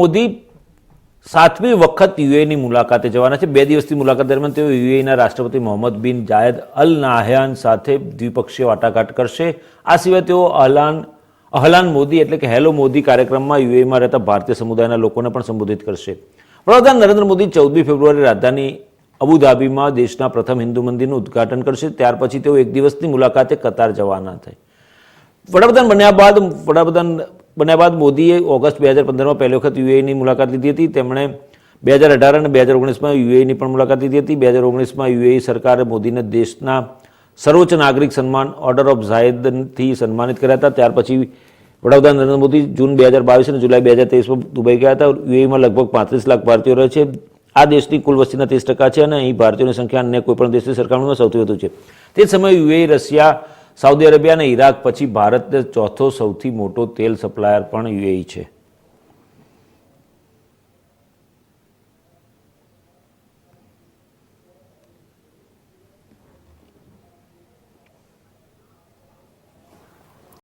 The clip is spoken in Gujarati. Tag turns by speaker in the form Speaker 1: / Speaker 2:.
Speaker 1: મોદી સાતમી વખત યુએની મુલાકાતે જવાના છે. બે દિવસની મુલાકાત દરમિયાન તેઓ યુએના રાષ્ટ્રપતિ મોહમ્મદ બિન જાયદ અલ નાહયાન સાથે દ્વિપક્ષીય વાટાઘાટ કરશે. આ સિવાય તેઓ અહલાન અહલાન મોદી એટલે કે હેલો મોદી કાર્યક્રમમાં યુએમાં રહેતા ભારતીય સમુદાયના લોકોને પણ સંબોધિત કરશે. વડાપ્રધાન નરેન્દ્ર મોદી ચૌદમી ફેબ્રુઆરી રાજધાની અબુધાબીમાં દેશના પ્રથમ હિન્દુ મંદિરનું ઉદ્ઘાટન કરશે. ત્યાર પછી તેઓ એક દિવસની મુલાકાતે કતાર જવાના થાય. વડાપ્રધાન બન્યા બાદ વડાપ્રધાન બન્યા બાદ મોદીએ ઓગસ્ટ બે હજાર પંદરમાં પહેલી વખત યુએની મુલાકાત લીધી હતી. તેમણે બે હજાર અઢાર અને બે હજાર ઓગણીસમાં યુએની પણ મુલાકાત લીધી હતી. બે હજાર ઓગણીસમાં યુએઈ સરકારે મોદીને દેશના સર્વોચ્ચ નાગરિક સન્માન ઓર્ડર ઓફ ઝાયદથી સન્માનિત કર્યા હતા. ત્યાર પછી વડાપ્રધાન નરેન્દ્ર મોદી જૂન બે હજાર બાવીસ અને જુલાઈ બે હજાર તેવીસમાં દુબઈ ગયા હતા. યુએઈમાં લગભગ પાંત્રીસ લાખ ભારતીયો રહે છે. આ દેશની કુલ વસ્તીના ત્રીસ ટકા છે અને અહીં ભારતીયોની સંખ્યા અન્ય કોઈપણ દેશની સરખામણીમાં સૌથી વધુ છે. તે સમયે યુએઈ, રશિયા સાઉદી અરેબિયા અને ઈરાક પછી ભારતને ચોથો સૌથી મોટો તેલ સપ્લાયર પણ યુએઈ છે.